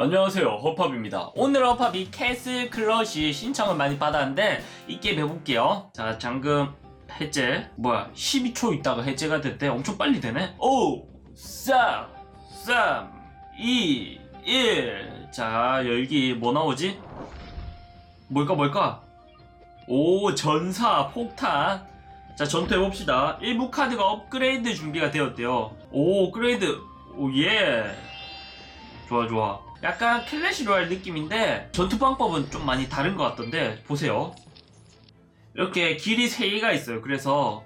안녕하세요. 허팝입니다. 오늘 허팝이 캐슬 클러시 신청을 많이 받았는데 이 게임 해볼게요. 자 잠금 해제. 뭐야 12초 있다가 해제가 됐대. 엄청 빨리 되네. 5 4 3 2 1자 열기 뭐 나오지? 뭘까 뭘까? 오 전사 폭탄. 자 전투 해봅시다. 일부 카드가 업그레이드 준비가 되었대요. 오 업그레이드. 오예 좋아 좋아. 약간 클래시 로얄 느낌인데 전투 방법은 좀 많이 다른 것 같던데 보세요. 이렇게 길이 3개가 있어요. 그래서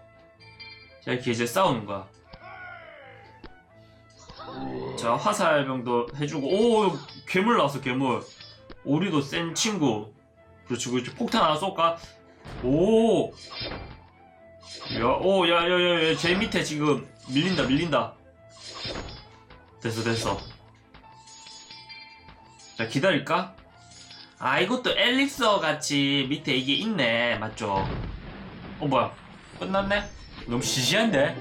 자 이렇게 이제 싸우는 거야. 자 화살병도 해주고. 오 괴물 나왔어 괴물. 우리도 센 친구. 그렇지 그렇지. 폭탄 하나 쏠까? 오. 야, 오, 야, 야, 야, 야, 제 밑에 지금 밀린다, 밀린다. 됐어, 됐어. 자, 기다릴까? 아, 이것도 엘릭서 같이 밑에 이게 있네. 맞죠? 어, 뭐야. 끝났네? 너무 시시한데?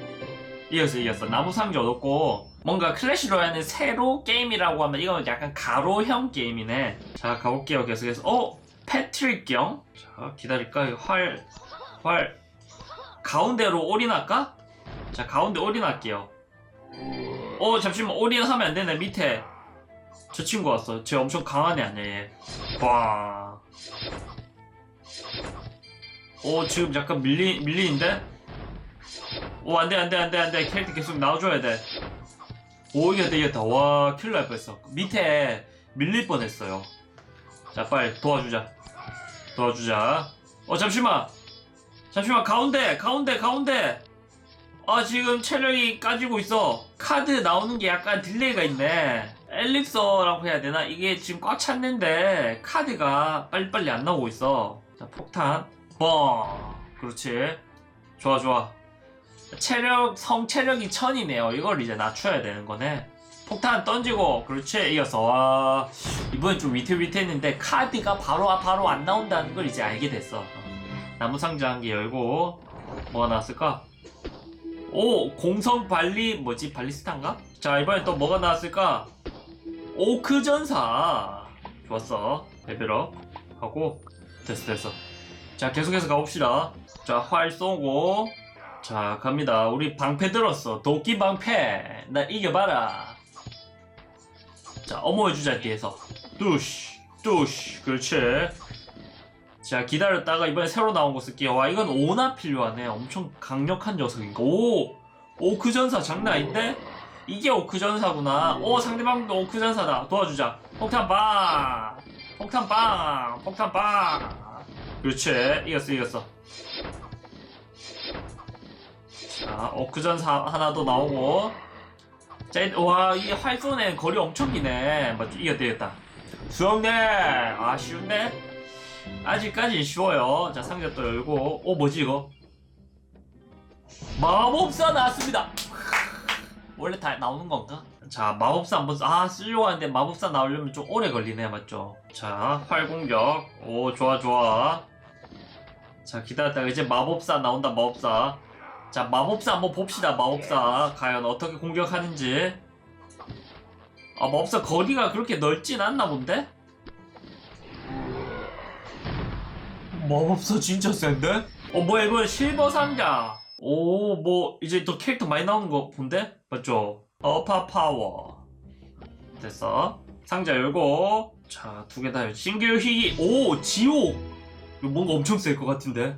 이겼어, 이겼어. 나무 상자 얻었고. 뭔가 클래시 로얄은 세로 게임이라고 하면 이건 약간 가로형 게임이네. 자, 가볼게요. 계속해서. 어? 패트릭 경? 자, 기다릴까? 이거 활, 활. 가운데로 올인할까? 자, 가운데 올인할게요. 어, 잠시만, 올인하면 안 되네, 밑에. 저 친구 왔어. 쟤 엄청 강한 애 아니야, 얘. 와. 오, 지금 약간 밀리, 밀리는데? 오, 안 돼, 안 돼, 안 돼, 안 돼. 캐릭터 계속 나와줘야 돼. 오, 이겼다, 이겼다. 와, 킬러 할 뻔했어. 밑에 밀릴 뻔했어요. 자, 빨리 도와주자. 도와주자. 어, 잠시만. 잠시만 가운데 가운데 가운데 아 지금 체력이 까지고 있어 카드 나오는 게 약간 딜레이가 있네 엘릭서라고 해야 되나? 이게 지금 꽉 찼는데 카드가 빨리빨리 안 나오고 있어. 자 폭탄. 뻥. 그렇지. 좋아 좋아. 체력 성체력이 천이네요. 이걸 이제 낮춰야 되는 거네. 폭탄 던지고. 그렇지. 이겼어 와. 이번엔 좀 위태위태했는데 카드가 바로 바로 안 나온다는 걸 이제 알게 됐어. 나무 상자 한 개 열고 뭐가 나왔을까? 오 공성 발리 뭐지? 발리스타인가? 자 이번엔 또 뭐가 나왔을까? 오크 전사. 좋았어. 레벨업 하고 됐어 됐어. 자 계속해서 가봅시다. 자 활 쏘고. 자 갑니다. 우리 방패 들었어. 도끼 방패. 나 이겨봐라. 자 어머해 주자 뒤에서. 뚜시 뚜시. 그렇지. 자 기다렸다가 이번에 새로 나온 거 쓸게요. 와 이건 오나 필요하네. 엄청 강력한 녀석인가? 오! 오크전사 장난 아닌데? 이게 오크전사구나. 오 상대방도 오크전사다. 도와주자. 폭탄 빵. 폭탄 빵. 폭탄 빵. 그렇지. 이겼어 이겼어. 자 오크전사 하나 더 나오고. 자 와 이 활쏘는 거리 엄청 기네. 맞죠 이겼다 이겼다. 수영네 아 쉬운데? 아직까지 쉬워요. 자, 상자 또 열고. 어, 뭐지, 이거? 마법사 나왔습니다! 원래 다 나오는 건가? 자, 마법사 한번, 쓰- 아, 쓰려고 하는데 마법사 나오려면 좀 오래 걸리네, 맞죠? 자, 활 공격. 오, 좋아, 좋아. 자, 기다렸다가 이제 마법사 나온다, 마법사. 자, 마법사 한번 봅시다, 마법사. 과연 어떻게 공격하는지. 아, 마법사 거리가 그렇게 넓진 않나 본데? 마법사 진짜 센데? 어 뭐야 이거 실버 상자 오 뭐 이제 또 캐릭터 많이 나오는 거 본데? 맞죠? 파워 됐어. 상자 열고. 자 두 개 다 신규 희귀. 오 지옥! 이거 뭔가 엄청 셀 것 같은데?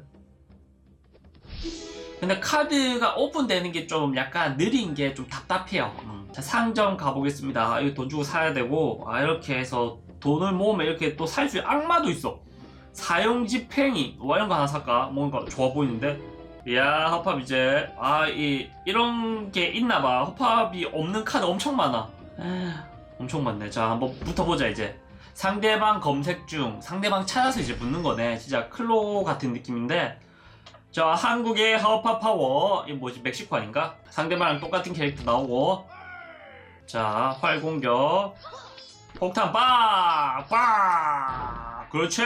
근데 카드가 오픈되는 게 좀 약간 느린 게 좀 답답해요. 음. 자 상점 가보겠습니다. 아, 이거 돈 주고 사야 되고. 아 이렇게 해서 돈을 모으면 이렇게 또 살 수 있는 악마도 있어. 사용 집행이. 와 이런 거 하나 살까? 뭔가 좋아 보이는데? 이야 허팝 이제. 아 이 이런 게 있나봐. 허팝이 없는 카드 엄청 많아. 에휴, 엄청 많네. 자 한번 붙어보자 이제. 상대방 검색 중 상대방 찾아서 이제 붙는 거네. 진짜 클로 같은 느낌인데. 자 한국의 허팝 파워. 이 뭐지? 멕시코 아닌가? 상대방랑 똑같은 캐릭터 나오고. 자 활 공격. 폭탄 빵빵 그렇지.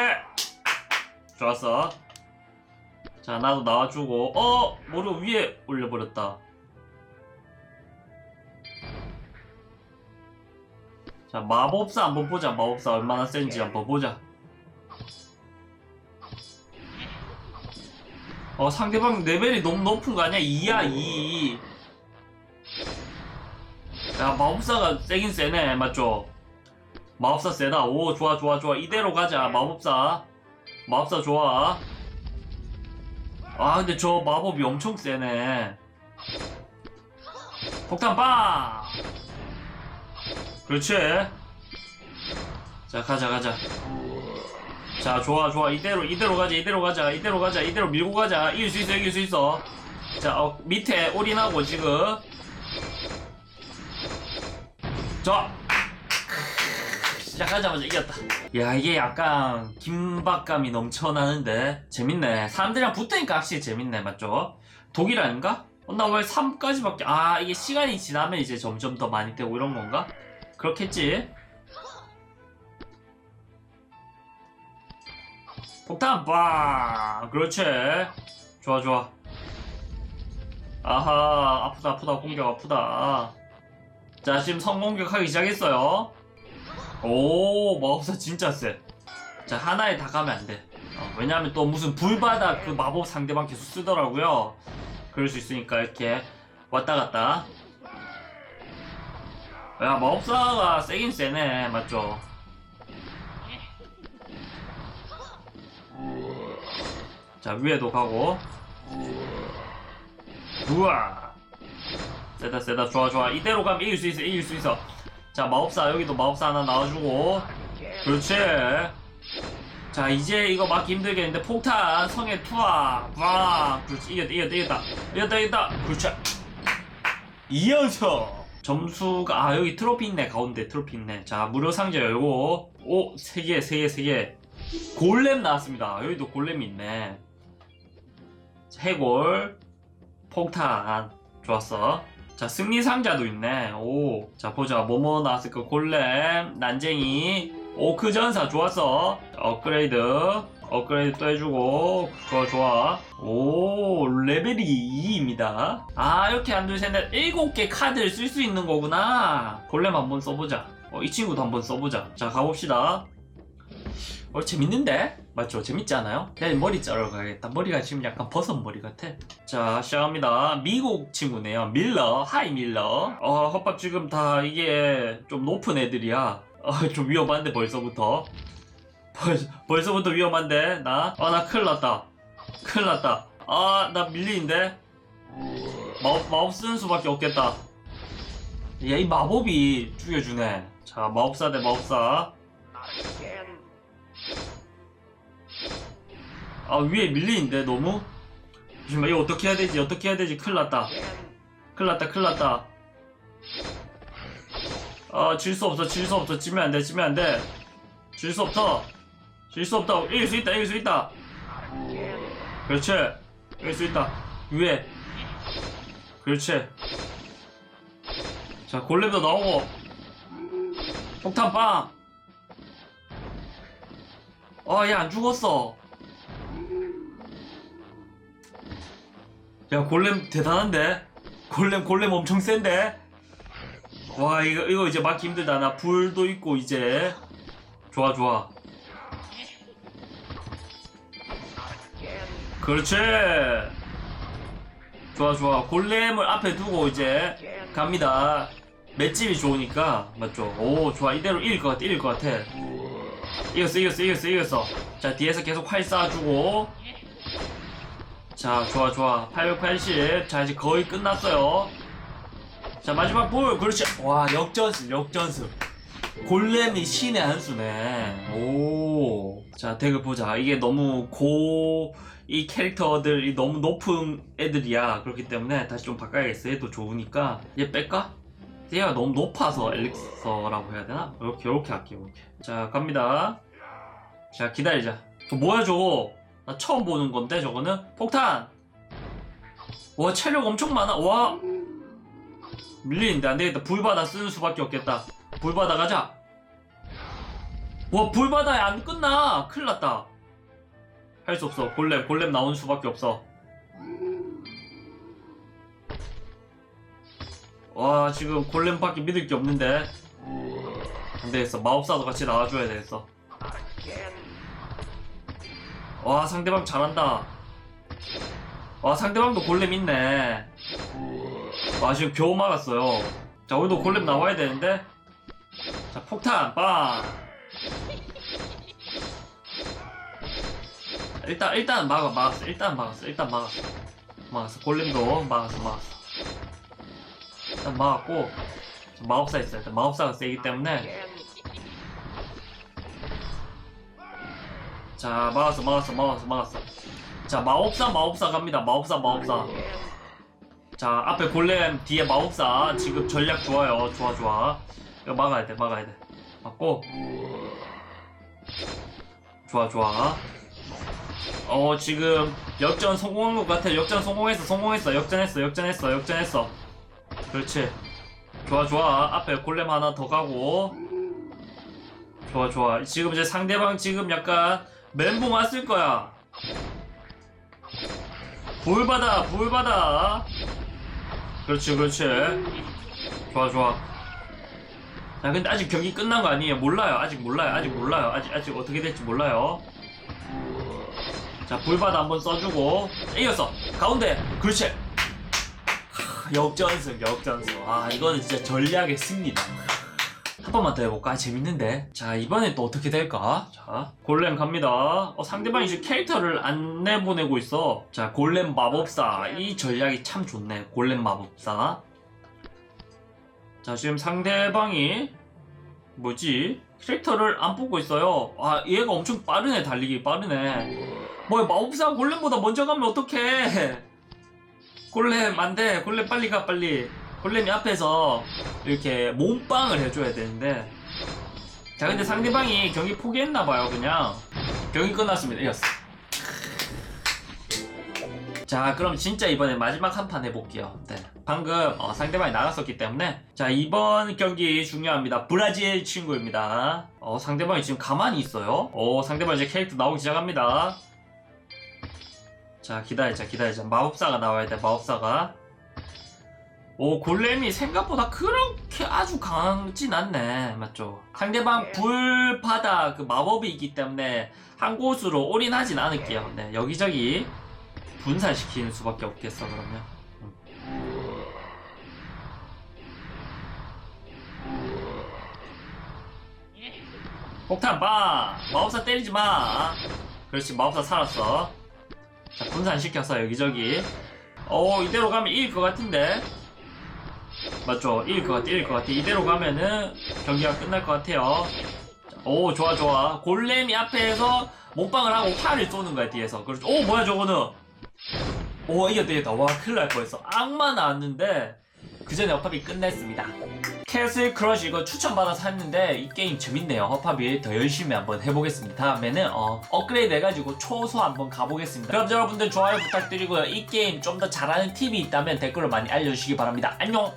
좋았어. 자, 나도 나와주고, 어! 머리 위에 올려버렸다. 자 마법사 한번 보자. 마법사 얼마나 센지 한번 보자. 어 상대방 레벨이 너무 높은 거 아니야? 2야 2 야 마법사가 세긴 세네. 맞죠? 마법사 세다. 오 좋아 좋아 좋아. 이대로 가자 마법사. 마법사 좋아 아 근데 저 마법이 엄청 세네. 폭탄 빵 그렇지? 자 가자 가자. 자 좋아 좋아. 이대로 이대로 가자 이대로 가자 이대로 가자 이대로 밀고 가자. 이길 수 있어 이길 수 있어. 자 어, 밑에 올인하고 지금. 자. 시작하자마자 이겼다 야 이게 약간 긴박감이 넘쳐나는데? 재밌네. 사람들이랑 붙으니까 확실히 재밌네 맞죠? 독일 아닌가? 어, 나왜 3까지밖에 아 이게 시간이 지나면 이제 점점 더 많이 되고 이런 건가? 그렇겠지? 폭탄 빵 그렇지. 좋아 좋아. 아하 아프다 아프다 공격 아프다. 자 지금 성공격하기 시작했어요 오 마법사 진짜 쎄 자 하나에 다 가면 안 돼. 어, 왜냐하면 또 무슨 불바다 그 마법 상대방 계속 쓰더라고요. 그럴 수 있으니까 이렇게 왔다 갔다. 야 마법사가 세긴 세네. 맞죠? 자 위에도 가고. 우와. 세다 세다. 좋아 좋아. 이대로 가면 이길 수 있어 이길 수 있어 자 마법사 여기도 마법사 하나 나와주고. 그렇지. 자 이제 이거 막기 힘들겠는데 폭탄 성에 투하. 와 그렇지. 이겼다 이겼다 이겼다. 이겼다 이겼다. 그렇지. 이어서 점수가 아 여기 트로피 있네 가운데 트로피 있네. 자 무료 상자 열고. 오세개세 개세 개. 골렘 나왔습니다. 여기도 골렘이 있네. 해골 폭탄. 좋았어 자 승리 상자도 있네. 오 자 보자. 뭐뭐 나왔을까 골렘 난쟁이. 오크 전사. 좋았어. 업그레이드. 업그레이드 또 해주고. 좋아 좋아. 오 레벨이 2입니다. 아 이렇게 한 둘 셋 넷 일곱 개 카드를 쓸 수 있는 거구나. 골렘 한번 써보자. 어, 이 친구도 한번 써보자. 자 가봅시다. 어 재밌는데? 맞죠? 재밌지 않아요? 내일 머리 자르러 가야겠다. 머리가 지금 약간 버섯 머리 같아. 자 시작합니다. 미국 친구네요. 밀러. 하이 밀러 어 헛밥 지금 다 이게 좀 높은 애들이야. 어 좀 위험한데 벌써부터. 벌, 벌써부터 위험한데 나? 아 나 큰일 났다. 큰일 났다. 아 나 밀리는데. 마법, 마법 쓰는 수밖에 없겠다. 야이 마법이 죽여주네. 자 마법사 대 마법사 아 위에 밀리는데 너무? 잠시만 이거 어떻게 해야 되지? 어떻게 해야 되지? 큰일 났다. 큰일 났다 큰일 났다. 아질 수 없어 질 수 없어. 지면 안돼 지면 안돼. 질 수 없어. 질 수 없다 이길 수 있다 이길 수 있다. 그렇지. 이길 수 있다. 위에. 그렇지. 자 골렘도 나오고. 폭탄 빵. 아, 얘 안 죽었어. 야, 골렘 대단한데? 골렘, 골렘 엄청 센데? 와, 이거, 이거 이제 막기 힘들다. 나 불도 있고, 이제. 좋아, 좋아. 그렇지. 좋아, 좋아. 골렘을 앞에 두고, 이제, 갑니다. 맷집이 좋으니까, 맞죠? 오, 좋아. 이대로 이길 것 같아, 이길 것 같아. 이겼어 이겼어 이겼어 이겼어 자 뒤에서 계속 활 쏴주고 자 좋아 좋아. 880자 이제 거의 끝났어요. 자 마지막 볼. 그렇지. 와 역전승 역전승. 골렘이 신의 한 수네. 오자 덱을 보자. 이게 너무 고 이 캐릭터들이 너무 높은 애들이야. 그렇기 때문에 다시 좀 바꿔야겠어. 얘도 좋으니까. 얘 뺄까? 얘가 너무 높아서 엘릭서라고 해야 되나? 이렇게 이렇게 할게요 이렇게. 자 갑니다. 자 기다리자. 저 뭐야 저거 나 처음 보는 건데 저거는? 폭탄! 와 체력 엄청 많아. 와! 밀리는데 안되겠다. 불바다 쓰는 수밖에 없겠다. 불바다 가자. 와 불바다에 안 끝나. 큰일났다. 할 수 없어. 골렘 골렘 나온 수밖에 없어. 와 지금 골렘밖에 믿을 게 없는데. 안 되겠어. 마법사도 같이 나와줘야 되겠어 와 상대방 잘한다. 와 상대방도 골렘 있네. 와 지금 겨우 막았어요. 자 우리도 골렘 나와야 되는데. 자 폭탄 빵. 일단 일단 막아 막았어. 일단 막았어. 일단 막았어. 막았어. 골렘도 막았어 막았어. 일단 막았고 저 마법사 있어요. 일단 마법사가 세기 때문에 자 막았어 막았어 막았어 막았어. 자 마법사 마법사 갑니다. 마법사 마법사. 자 앞에 골렘 뒤에 마법사. 지금 전략 좋아요. 좋아 좋아. 이거 막아야 돼 막아야 돼. 막고. 좋아 좋아. 어 지금 역전 성공한 것 같아. 역전 성공했어 성공했어. 역전했어 역전했어 역전했어. 그렇지. 좋아 좋아. 앞에 골렘 하나 더 가고. 좋아 좋아. 지금 이제 상대방 지금 약간 멘붕 왔을 거야. 불 받아 불 받아. 그렇지 그렇지. 좋아 좋아. 자 근데 아직 경기 끝난 거 아니에요? 몰라요. 아직 몰라요. 아직 몰라요. 아직 아직 어떻게 될지 몰라요. 자 불바다 한번 써주고. 이겼어. 가운데. 그렇지. 하, 역전승 역전승. 아 이거는 진짜 전략의 승리다 한 번만 더 해볼까? 재밌는데? 자 이번엔 또 어떻게 될까? 자 골렘 갑니다. 어, 상대방이 지금 캐릭터를 안 내보내고 있어. 자 골렘 마법사. 이 전략이 참 좋네. 골렘 마법사. 자 지금 상대방이 뭐지? 캐릭터를 안 뽑고 있어요. 아 얘가 엄청 빠르네 달리기 빠르네. 뭐야 마법사 골렘보다 먼저 가면 어떡해? 골렘 안 돼. 골렘 빨리 가 빨리 골렘이 앞에서 이렇게 몸빵을 해줘야 되는데 자 근데 상대방이 경기 포기했나봐요 그냥. 경기 끝났습니다. 이겼어. 자 그럼 진짜 이번에 마지막 한 판 해볼게요. 네. 방금 어, 상대방이 나갔었기 때문에. 자 이번 경기 중요합니다. 브라질 친구입니다. 어 상대방이 지금 가만히 있어요. 어 상대방 이제 캐릭터 나오기 시작합니다. 자 기다리자 기다리자. 마법사가 나와야 돼 마법사가 오 골렘이 생각보다 그렇게 아주 강하진 않네. 맞죠? 상대방 불바다 그 마법이 있기 때문에 한 곳으로 올인하진 않을게요. 네. 여기저기 분산시키는 수밖에 없겠어 그러면. 음. 폭탄 봐! 마법사 때리지 마! 그렇지 마법사 살았어. 자 분산시켜서 여기저기. 어 이대로 가면 이길 것 같은데 맞죠? 이길 것 같아 이길 것. 같아 이대로 가면은 경기가 끝날 것 같아요. 자, 오 좋아 좋아. 골렘이 앞에서 몸빵을 하고 팔을 쏘는 거야 뒤에서. 그렇죠. 오 뭐야 저거는? 오 이겼다 이겼다. 와 큰일 날 뻔했어. 악마 나왔는데 그 전에 허팝이 끝냈습니다. 캐슬 크러쉬 이거 추천받아서 했는데 이 게임 재밌네요. 허팝이 더 열심히 한번 해보겠습니다. 다음에는 어, 업그레이드 해가지고 초소 한번 가보겠습니다. 그럼 여러분들 좋아요 부탁드리고요. 이 게임 좀 더 잘하는 팁이 있다면 댓글로 많이 알려주시기 바랍니다. 안녕